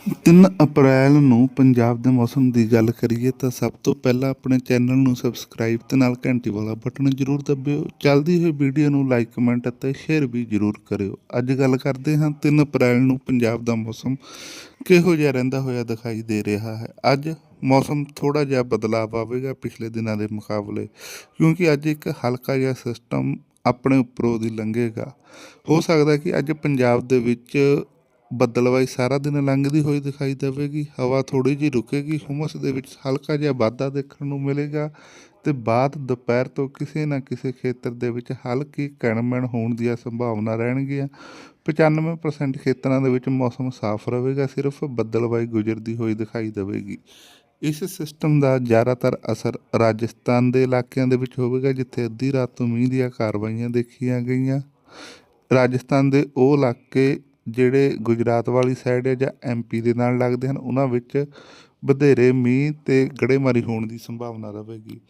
3 ਅਪ੍ਰੈਲ ਨੂੰ ਪੰਜਾਬ ਦੇ ਮੌਸਮ ਦੀ ਗੱਲ ਕਰੀਏ ਤਾਂ ਸਭ ਤੋਂ ਪਹਿਲਾਂ ਆਪਣੇ ਚੈਨਲ ਨੂੰ ਸਬਸਕ੍ਰਾਈਬ ਤੇ ਨਾਲ ਘੰਟੀ ਵਾਲਾ ਬਟਨ ਜ਼ਰੂਰ ਦਬਿਓ। ਚੱਲਦੀ ਹੋਈ ਵੀਡੀਓ ਨੂੰ ਲਾਈਕ ਕਮੈਂਟ ਅਤੇ ਸ਼ੇਅਰ ਵੀ ਜ਼ਰੂਰ ਕਰਿਓ। ਅੱਜ ਗੱਲ ਕਰਦੇ ਹਾਂ 3 ਅਪ੍ਰੈਲ ਨੂੰ ਪੰਜਾਬ ਦਾ ਮੌਸਮ ਕਿਹੋ ਜਿਹਾ ਰਹਿੰਦਾ ਹੋਇਆ ਦਿਖਾਈ ਦੇ ਰਿਹਾ ਹੈ। ਅੱਜ ਮੌਸਮ ਥੋੜਾ ਜਿਹਾ ਬਦਲਾਅ ਆਵੇਗਾ ਪਿਛਲੇ ਦਿਨਾਂ ਦੇ ਮੁਕਾਬਲੇ, ਕਿਉਂਕਿ ਅੱਜ ਇੱਕ ਹਲਕਾ ਜਿਹਾ ਸਿਸਟਮ ਆਪਣੇ ਉੱਪਰੋਂ ਦੀ ਲੰਘੇਗਾ। ਹੋ ਸਕਦਾ ਕਿ ਅੱਜ ਪੰਜਾਬ ਦੇ ਵਿੱਚ ਬੱਦਲਵਾਈ ਸਾਰਾ ਦਿਨ ਲੰਘਦੀ ਹੋਈ ਦਿਖਾਈ ਦੇਵੇਗੀ, ਹਵਾ ਥੋੜੀ ਜਿਹੀ ਰੁਕੇਗੀ, ਹੁਮਸ ਦੇ ਵਿੱਚ ਹਲਕਾ ਜਿਹਾ ਵਾਧਾ ਦੇਖਣ ਨੂੰ ਮਿਲੇਗਾ ਤੇ ਬਾਅਦ ਦੁਪਹਿਰ ਤੋਂ ਕਿਸੇ ਨਾ ਕਿਸੇ ਖੇਤਰ ਦੇ ਵਿੱਚ ਹਲਕੀ ਕਣਮਣ ਹੋਣ ਦੀਆਂ ਸੰਭਾਵਨਾ ਰਹਿਣਗੀਆਂ। 95% ਖੇਤਰਾਂ ਦੇ ਵਿੱਚ ਮੌਸਮ ਸਾਫ਼ ਰਹੇਗਾ, ਸਿਰਫ ਬੱਦਲਵਾਈ ਗੁਜ਼ਰਦੀ ਹੋਈ ਦਿਖਾਈ ਦੇਵੇਗੀ। ਇਸ ਸਿਸਟਮ ਦਾ ਜ਼ਿਆਦਾਤਰ ਅਸਰ ਰਾਜਸਥਾਨ ਦੇ ਇਲਾਕਿਆਂ ਦੇ ਵਿੱਚ ਹੋਵੇਗਾ, ਜਿੱਥੇ ਅੱਧੀ ਰਾਤ ਤੋਂ ਮੀਂਹ ਦੀਆਂ ਕਾਰਵਾਈਆਂ ਦੇਖੀਆਂ ਗਈਆਂ। ਰਾਜਸਥਾਨ ਦੇ ਉਹ ਇਲਾਕੇ ਜਿਹੜੇ ਗੁਜਰਾਤ ਵਾਲੀ ਸਾਈਡ ਹੈ ਜਾਂ ਐਮਪੀ ਦੇ ਨਾਲ ਲੱਗਦੇ ਹਨ, ਉਹਨਾਂ ਵਿੱਚ ਵਧੇਰੇ ਮੀਂਹ ਤੇ ਗੜੇਮਾਰੀ ਹੋਣ ਦੀ ਸੰਭਾਵਨਾ ਰਹੇਗੀ।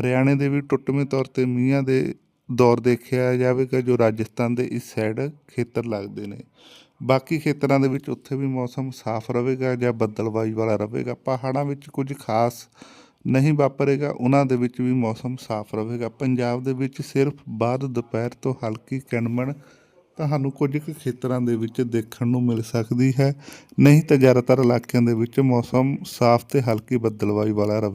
ਹਰਿਆਣੇ ਦੇ ਵੀ ਟੁੱਟਵੇਂ ਤੌਰ ਤੇ ਮੀਂਹਾਂ ਦੇ ਦੌਰ ਦੇਖਿਆ ਜਾਵੇਗਾ, ਜੋ ਰਾਜਸਥਾਨ ਦੇ ਇਸ ਸਾਈਡ ਖੇਤਰ ਲੱਗਦੇ ਨੇ। ਬਾਕੀ ਖੇਤਰਾਂ ਦੇ ਵਿੱਚ ਉੱਥੇ ਵੀ ਮੌਸਮ ਸਾਫ਼ ਰਹੇਗਾ ਜਾਂ ਬੱਦਲਵਾਈ ਵਾਲਾ ਰਹੇਗਾ। ਪਹਾੜਾਂ ਵਿੱਚ ਕੁਝ ਖਾਸ ਨਹੀਂ ਵਾਪਰੇਗਾ, ਉਹਨਾਂ ਦੇ ਵਿੱਚ ਵੀ ਮੌਸਮ ਸਾਫ਼ ਰਹੇਗਾ। ਪੰਜਾਬ ਦੇ ਵਿੱਚ ਸਿਰਫ ਬਾਅਦ ਦੁਪਹਿਰ ਤੋਂ ਹਲਕੀ ਕਿਣਮਣ ਤੁਹਾਨੂੰ ਕੁਝ ਕੁ ਖੇਤਰਾਂ ਦੇ ਵਿੱਚ ਦੇਖਣ ਨੂੰ ਮਿਲ ਸਕਦੀ ਹੈ। ਨਹੀਂ ਤਾਂ ਜ਼ਿਆਦਾਤਰ ਇਲਾਕਿਆਂ ਦੇ ਵਿੱਚ ਮੌਸਮ ਸਾਫ਼ ਤੇ ਹਲਕੀ ਬੱਦਲਵਾਈ ਵਾਲਾ ਰਹੇ